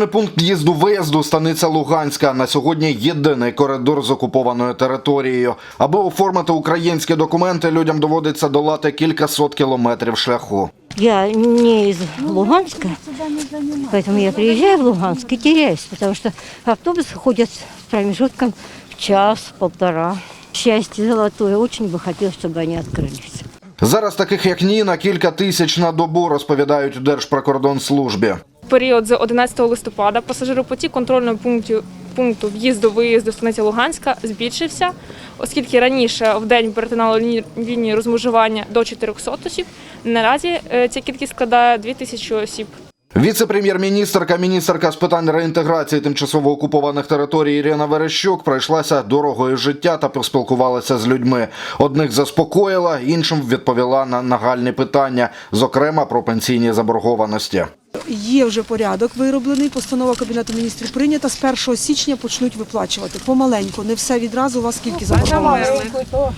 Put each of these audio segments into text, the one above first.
Контрольний пункт в'їзду виїзду станиця Луганська на сьогодні єдиний коридор з окупованою територією. Аби оформити українські документи, людям доводиться долати кількасот кілометрів шляху. Я не из Луганска, поэтому я приезжаю в Луганск и теряюсь, потому что автобусы ходят с промежутком в час-полтора. Счастье золотое, очень бы хотелось, чтобы они открылись. Зараз таких як Ніна кілька тисяч на добу розповідають у Держприкордонслужбі. Період з 11 листопада пасажиропотік контрольного пункту пункту в'їзду-виїзду станиця Луганська збільшився, оскільки раніше в день перетинало лінію розмежування до 400 осіб. Наразі е, ця кількість складає 2000 осіб. Віце-прем'єр-міністрка, міністерка з питань реінтеграції тимчасово окупованих територій Ірина Верещук пройшлася дорогою життя та поспілкувалася з людьми. Одних заспокоїла, іншим відповіла на нагальні питання, зокрема про пенсійні заборгованості. Є вже порядок вироблений, постанова Кабінету міністрів прийнята. З 1 січня почнуть виплачувати. Помаленьку, не все відразу, у вас скільки заборгованості.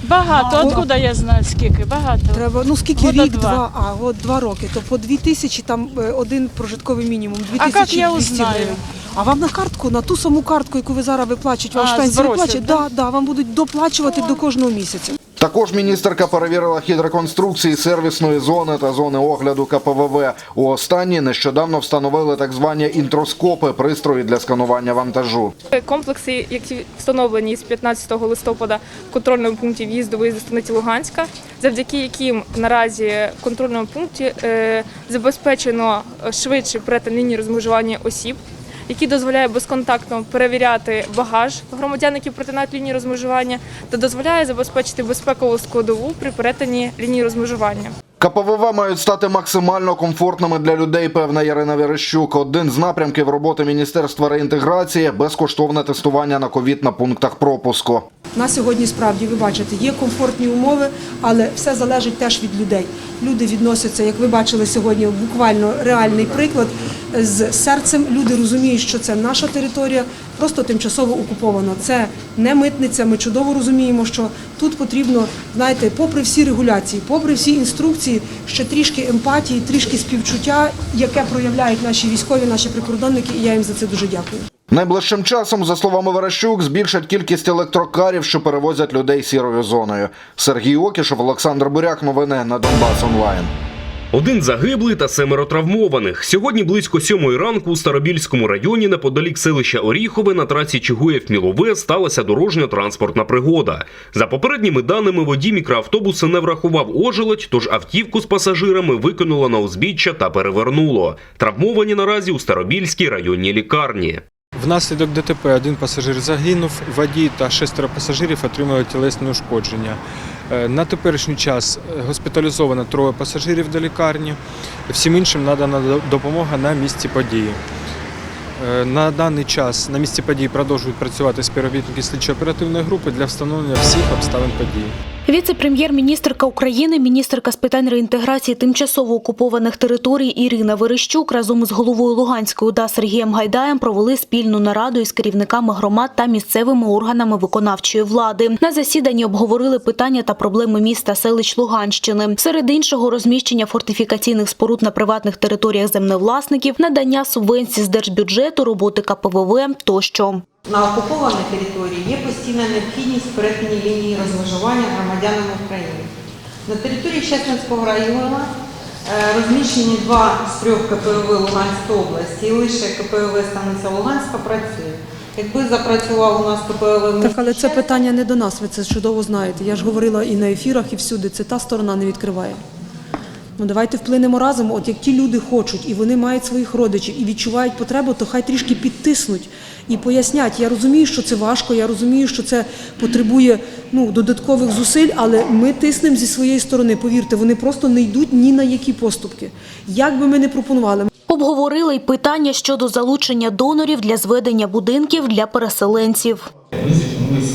Багато, откуда я знаю скільки? Багато. Треба, ну скільки Года рік, два. два, а от два роки, то по дві тисячі, там е, один прожитковий мінімум, дві А як я узнаю? А вам на картку, на ту саму картку, яку ви зараз виплачуєте, ж пенсію виплачують, да, да, вам будуть доплачувати до кожного місяця. Також міністерка перевірила хід реконструкції сервісної зони та зони огляду КПВВ. У останній нещодавно встановили так звані інтроскопи, пристрої для сканування вантажу. Комплекси, які встановлені з 15 листопада в контрольному пункті в'їзду виїзду станиці Луганська, завдяки яким наразі в контрольному пункті е, забезпечено швидший перетин лінії розмежування осіб, який дозволяє безконтактно перевіряти багаж громадян, які протинають лінії розмежування, та дозволяє забезпечити безпекову складову при перетині лінії розмежування. КПВВ мають стати максимально комфортними для людей, певна Ярина Верещук. Один з напрямків роботи Міністерства реінтеграції безкоштовне тестування на ковід на пунктах пропуску. На сьогодні справді ви бачите, є комфортні умови, але все залежить теж від людей. Люди відносяться, як ви бачили сьогодні, буквально реальний приклад з серцем. Люди розуміють, що це наша територія, просто тимчасово окупована. Це не митниця. Ми чудово розуміємо, що тут потрібно, знаєте, попри всі регуляції, попри всі інструкції, ще трішки емпатії, трішки співчуття, яке проявляють наші військові, наші прикордонники, і я їм за це дуже дякую. Найближчим часом, за словами Верещук, збільшать кількість електрокарів, що перевозять людей сірою зоною. Сергій Окішев, Олександр Буряк. Новини на Донбас онлайн. Один загиблий та семеро травмованих. Сьогодні близько сьомої ранку у Старобільському районі неподалік селища Оріхове на трасі Чигуєв-Мілове сталася дорожньо-транспортна пригода. За попередніми даними, водій мікроавтобуса не врахував ожеледь, тож автівку з пасажирами викинуло на узбіччя та перевернуло. Травмовані наразі у Старобільській районній лікарні. Внаслідок ДТП один пасажир загинув, водій та шестеро пасажирів отримали тілесні ушкодження. Е, На теперішній час е, госпіталізовано троє пасажирів до лікарні. Всім іншим надана допомога на місці події. Е, На даний час на місці події продовжують працювати співробітники слідчо-оперативної групи для встановлення всіх обставин події. Віце-прем'єр-міністрка України, міністерка з питань реінтеграції тимчасово окупованих територій Ірина Верещук разом із головою Луганської ОДА Сергієм Гайдаєм провели спільну нараду із керівниками громад та місцевими органами виконавчої влади. На засіданні обговорили питання та проблеми міста селищ Луганщини. Серед іншого розміщення фортифікаційних споруд на приватних територіях землевласників, надання субвенцій з держбюджету, роботи КПВВ тощо. На окупованій території є постійна необхідність перетині лінії розмежування громадянами України. На території Щесненського району е, розміщені два з трьох КПВ Луганської області, і лише КПВ Станиця Луганська працює. Якби запрацював у нас КПВ Так, але це питання не до нас, ви це чудово знаєте. Я ж говорила і на ефірах, і всюди. Це та сторона не відкриває. Ну давайте вплинемо разом. От як ті люди хочуть, і вони мають своїх родичів і відчувають потребу, то хай трішки підтиснуть і пояснять. Я розумію, що це важко, я розумію, що це потребує ну, додаткових зусиль, але ми тиснемо зі своєї сторони. Повірте, вони просто не йдуть ні на які поступки. Як би ми не пропонували. Обговорили й питання щодо залучення донорів для зведення будинків для переселенців. Ми зіткнулися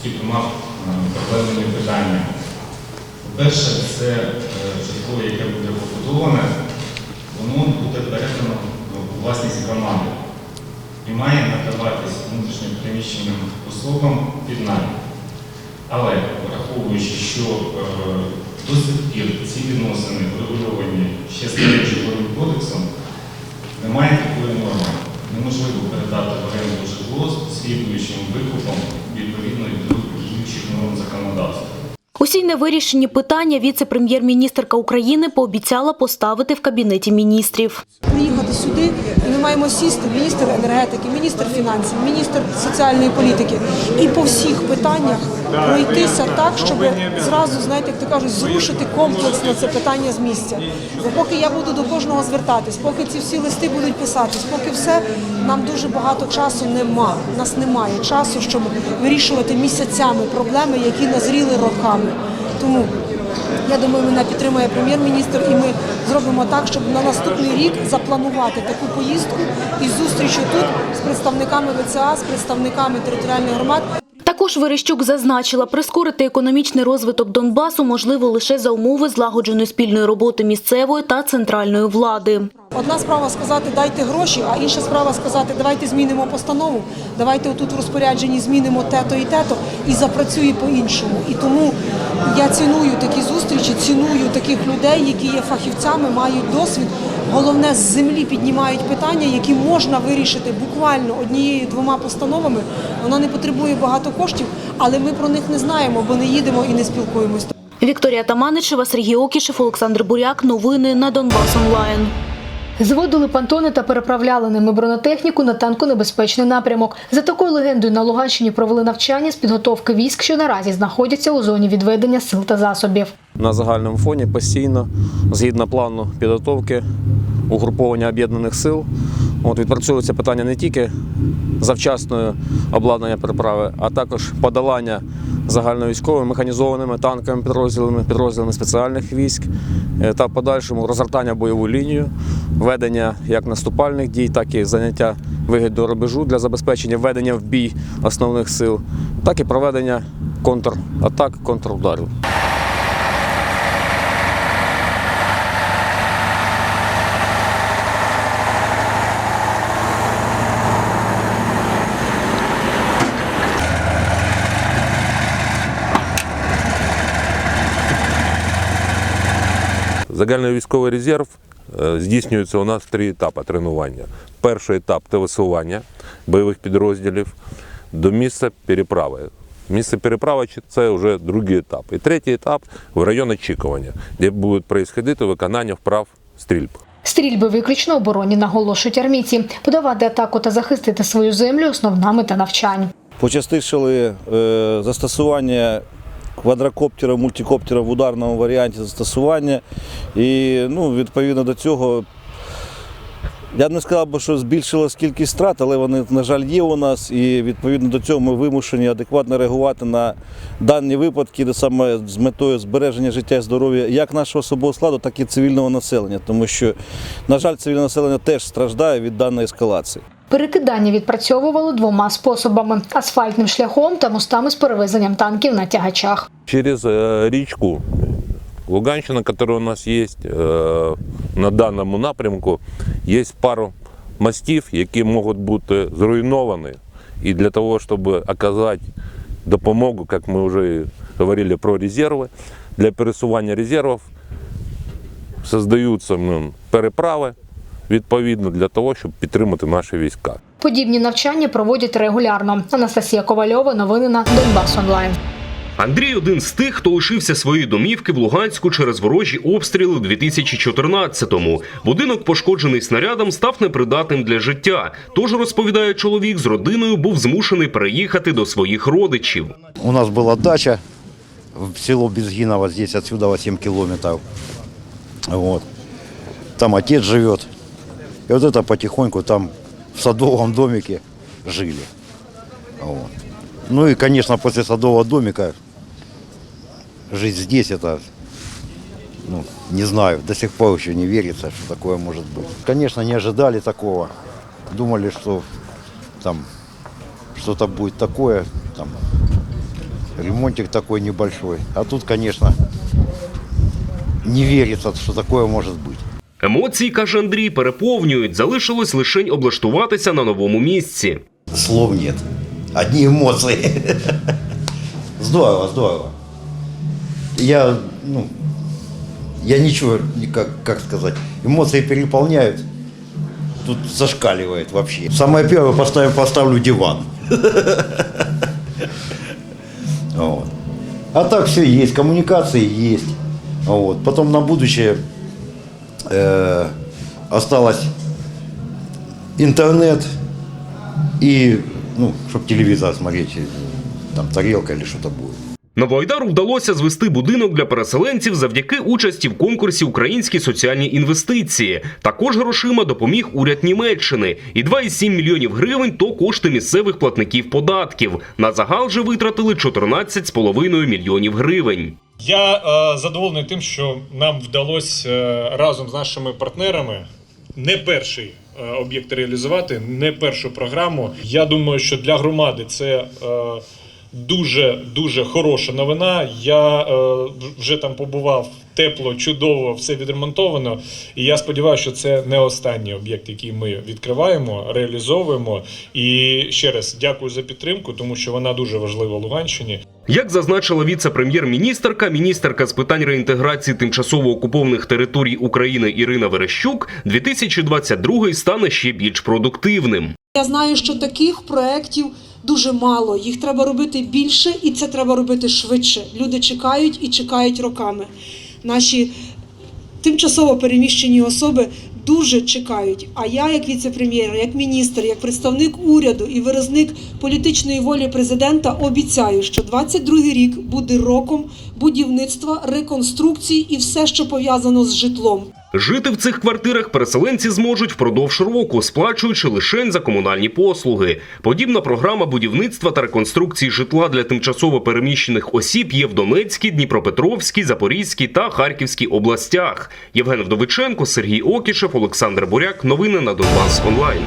з кількома проблемними питаннями. По-перше, це е, житло, яке буде побудоване, воно буде передано у власність громади і має надаватись внутрішнім переміщеним особам під найм. Але враховуючи, що е, до сих пір ці відносини врегульовані ще старим житловим кодексом, Немає такої норми. Неможливо передати в оренду житло з слідуючим викупом відповідно Усі невирішені питання віце-прем'єр-міністрка України пообіцяла поставити в кабінеті міністрів. Приїхати сюди, і ми маємо сісти міністр енергетики, міністр фінансів, міністр соціальної політики і по всіх питаннях пройтися так, щоб зразу, знаєте, як то кажуть, зрушити комплексно це питання з місця. Бо поки я буду до кожного звертатись, поки ці всі листи будуть писатись, поки все нам дуже багато часу нема. У нас немає часу, щоб вирішувати місяцями проблеми, які назріли роками. Тому я думаю, мене підтримує прем'єр-міністр, і ми зробимо так, щоб на наступний рік запланувати таку поїздку і зустріч тут з представниками ВЦА, з представниками територіальних громад. Також Верещук зазначила, прискорити економічний розвиток Донбасу можливо лише за умови злагодженої спільної роботи місцевої та центральної влади. Одна справа сказати дайте гроші, а інша справа сказати давайте змінимо постанову, давайте отут в розпорядженні змінимо те-то і те-то і запрацює по-іншому. І тому я ціную такі зустрічі, ціную таких людей, які є фахівцями, мають досвід. Головне, з землі піднімають питання, які можна вирішити буквально однією-двома постановами. Вона не потребує багато коштів, але ми про них не знаємо, бо не їдемо і не спілкуємось. Вікторія Таманичева, Сергій Окішев, Олександр Буряк. Новини на Донбас Онлайн. Зводили понтони та переправляли ними бронетехніку на танконебезпечний напрямок. За такою легендою на Луганщині провели навчання з підготовки військ, що наразі знаходяться у зоні відведення сил та засобів. на загальному фоні постійно, згідно плану підготовки угруповання об'єднаних сил. От, відпрацьовується питання не тільки завчасної обладнання переправи, а також подолання загальновійськовими механізованими танками, підрозділами, підрозділами спеціальних військ е, та подальшому розгортання бойову лінію, ведення як наступальних дій, так і заняття вигід до рубежу для забезпечення введення в бій основних сил, так і проведення контратак, контрударів. Загальний військовий резерв е, здійснюється у нас три етапи тренування. Перший етап це висування бойових підрозділів до місця переправи. Місце переправи це вже другий етап. І третій етап в район очікування, де буде происходити виконання вправ стрільб. Стрільби виключно оборонні наголошують армійці. Подавати атаку та захистити свою землю основна мета навчань. Почастішили е, застосування квадрокоптерів, мультикоптерів в ударному варіанті застосування. І ну, відповідно до цього я б не сказав би, що збільшилась кількість страт, але вони, на жаль, є у нас. І відповідно до цього ми вимушені адекватно реагувати на дані випадки, де саме з метою збереження життя і здоров'я як нашого особового складу, так і цивільного населення. Тому що, на жаль, цивільне населення теж страждає від даної ескалації. Перекидання відпрацьовували двома способами: асфальтним шляхом та мостами з перевезенням танків на тягачах. Через е, річку Луганщина, яка у нас є е, на даному напрямку, є пару мостів, які можуть бути зруйновані. І для того, щоб оказати допомогу, як ми вже говорили про резерви, для пересування резервів создаються переправи відповідно для того, щоб підтримати наші війська. Подібні навчання проводять регулярно. Анастасія Ковальова. Новини на Донбас Онлайн. Андрій один з тих, хто лишився своєї домівки в Луганську через ворожі обстріли у 2014-му. Будинок, пошкоджений снарядом, став непридатним для життя. Тож розповідає чоловік, з родиною був змушений переїхати до своїх родичів. У нас была дача в село Безгиново, здесь отсюда 7 километров. Вот. Там отец живет. И вот это потихоньку там в садовом домике жили. Вот. Ну и, конечно, после садового домика жить здесь это, ну, не знаю, до сих пор еще не верится, что такое может быть. Конечно, не ожидали такого. Думали, что там что-то будет такое, там ремонтик такой небольшой. А тут, конечно, не верится, что такое может быть. Емоції, каже Андрій, переповнюють. Залишилось лише облаштуватися на новому місці. Слов нет. Одни эмоции. Здорово, здорово. Я, ну, я ничего, как, как сказать, эмоции переполняют. тут зашкаливает вообще. Самое первое поставим, поставлю диван. Вот. А так все есть, коммуникации есть. Вот. Потом на будущее э, осталось интернет и, ну, чтобы телевизор смотреть, там тарелка или что-то будет. Новоайдару вдалося звести будинок для переселенців завдяки участі в конкурсі Українські соціальні інвестиції. Також грошима допоміг уряд Німеччини. І 2,7 мільйонів гривень то кошти місцевих платників податків. На загал же витратили 14,5 мільйонів гривень. Я е, задоволений тим, що нам вдалося е, разом з нашими партнерами не перший е, об'єкт реалізувати, не першу програму. Я думаю, що для громади це е, дуже дуже хороша новина. Я е, вже там побував тепло, чудово, все відремонтовано. І я сподіваюся, що це не останній об'єкт, який ми відкриваємо, реалізовуємо. І ще раз дякую за підтримку, тому що вона дуже важлива Луганщині. Як зазначила віце-прем'єр-міністерка, міністерка з питань реінтеграції тимчасово окупованих територій України Ірина Верещук, 2022 стане ще більш продуктивним. Я знаю, що таких проєктів дуже мало. Їх треба робити більше, і це треба робити швидше. Люди чекають і чекають роками. Наші тимчасово переміщені особи дуже чекають. А я, як віце-прем'єр, як міністр, як представник уряду і виразник політичної волі президента, обіцяю, що 22 рік буде роком будівництва, реконструкції і все, що пов'язано з житлом. Жити в цих квартирах переселенці зможуть впродовж року, сплачуючи лише за комунальні послуги. Подібна програма будівництва та реконструкції житла для тимчасово переміщених осіб є в Донецькій, Дніпропетровській, Запорізькій та Харківській областях. Євген Вдовиченко, Сергій Окішев, Олександр Буряк. Новини на Донбас онлайн.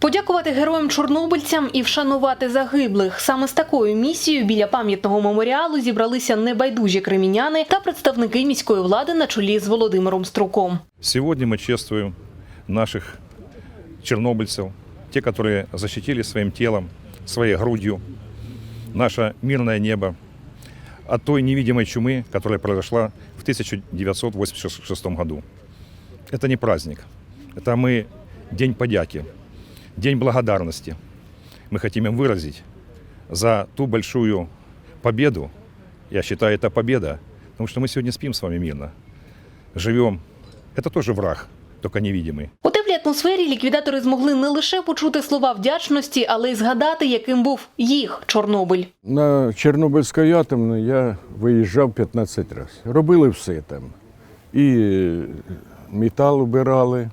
Подякувати героям-чорнобильцям і вшанувати загиблих. Саме з такою місією біля пам'ятного меморіалу зібралися небайдужі креміняни та представники міської влади на чолі з Володимиром Струком. Сегодня мы чествуем наших чернобыльцев, те, которые защитили своим телом, своей грудью наше мирное небо от той невидимой чумы, которая произошла в 1986 году. Это не праздник, это мы день подяки, день благодарности. Мы хотим им выразить за ту большую победу. Я считаю, это победа, потому что мы сегодня спим с вами мирно, живем. Это тоже враг, только невидимый. У теплій атмосфері ліквідатори змогли не лише почути слова вдячності, але й згадати, яким був їх Чорнобиль. На Чорнобильську атомну я виїжджав 15 разів. Робили все там. І метал убирали,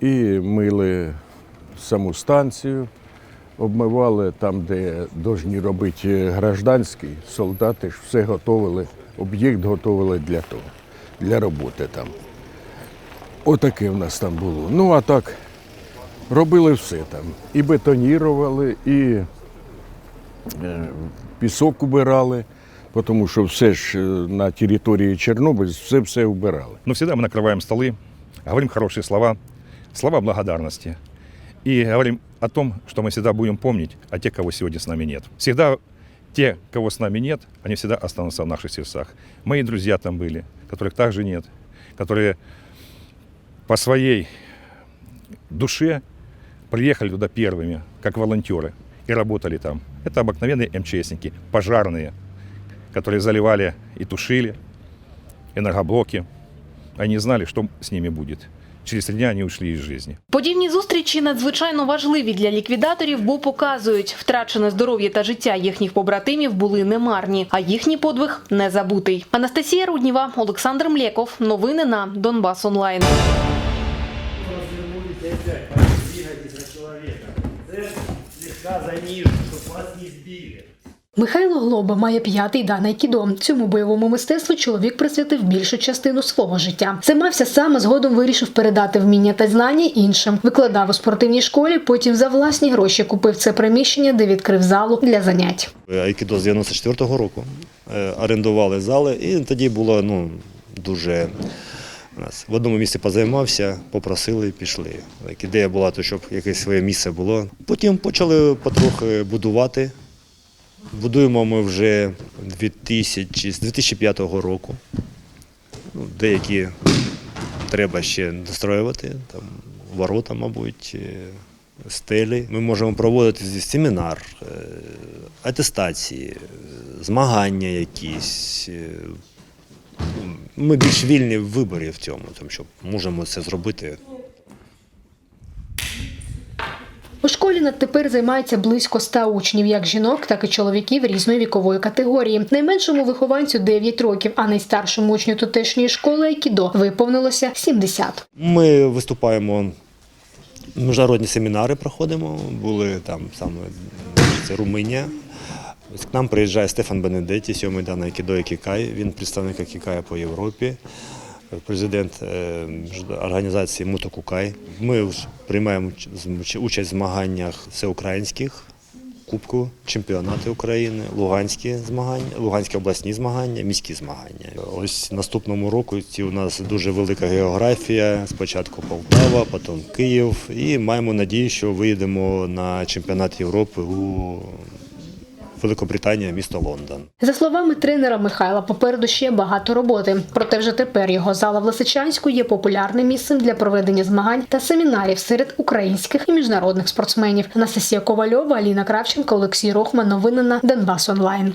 і мили саму станцію, обмивали там, де повинні робити гражданські, солдати ж все готовили, об'єкт готовили для того, для роботи там. Отаке в нас там було. Ну а так, робили все там. І бетонірували, і е, пісок убирали, тому що все ж е, на території Чорнобиль все все убирали. Но всегда мы накрываем столы, говорим хорошие слова, слова благодарности. И говорим о том, что мы всегда будем помнить о тех, кого сегодня с нами нет. Всегда те, кого с нами нет, они всегда останутся в наших сердцах. Мои друзья там были, которых также нет, которые по своей душе приехали туда первыми, как волонтеры, и работали там. Это обыкновенные МЧСники, пожарные, которые заливали и тушили энергоблоки. Они знали, что с ними будет. Через три дня они ушли из жизни. Подібні зустрічі надзвичайно важливі для ліквідаторів, бо показують, втрачене здоров'я та життя їхніх побратимів були немарні, а їхній подвиг не забутий. Анастасія Рудніва, Олександр Млєков. Новини на Донбас Онлайн. Михайло Глоба має п'ятий дан айкідо. Цьому бойовому мистецтву чоловік присвятив більшу частину свого життя. Займався сам, а згодом вирішив передати вміння та знання іншим. Викладав у спортивній школі, потім за власні гроші купив це приміщення, де відкрив залу для занять. Айкідо з 94-го року е, орендували зали, і тоді було ну, дуже. нас В одному місці позаймався, попросили пішли. Ідея була, то, щоб якесь своє місце було. Потім почали потрохи будувати. Будуємо ми вже 2000, з 2005 року. Ну, деякі треба ще достроювати, там, ворота, мабуть, е, стелі. Ми можемо проводити семінар, е, атестації, змагання якісь. е, Ми більш вільні в виборі в цьому, тому що можемо це зробити. Школі займається близько 100 учнів, як жінок, так і чоловіків різної вікової категорії. Найменшому вихованцю 9 років, а найстаршому учню тутешньої школи Айкідо виповнилося 70. Ми виступаємо, міжнародні семінари проходимо, були там саме це Румунія. К нам приїжджає Стефан Бенедетті, сьомий дан Айкідо Кікай. Він представник Кікая по Європі, президент е, організації Мутокукай. Ми приймаємо уч- участь в змаганнях всеукраїнських. Кубку, чемпіонати України, Луганські змагання, Луганські обласні змагання, міські змагання. Ось наступному року ці у нас дуже велика географія. Спочатку Полтава, потім Київ. І маємо надію, що виїдемо на чемпіонат Європи у Великобританія, місто Лондон. За словами тренера Михайла, попереду ще багато роботи. Проте вже тепер його зала в Лисичанську є популярним місцем для проведення змагань та семінарів серед українських і міжнародних спортсменів. Анастасія Ковальова, Аліна Кравченко, Олексій Рохман. Новини на Донбас Онлайн.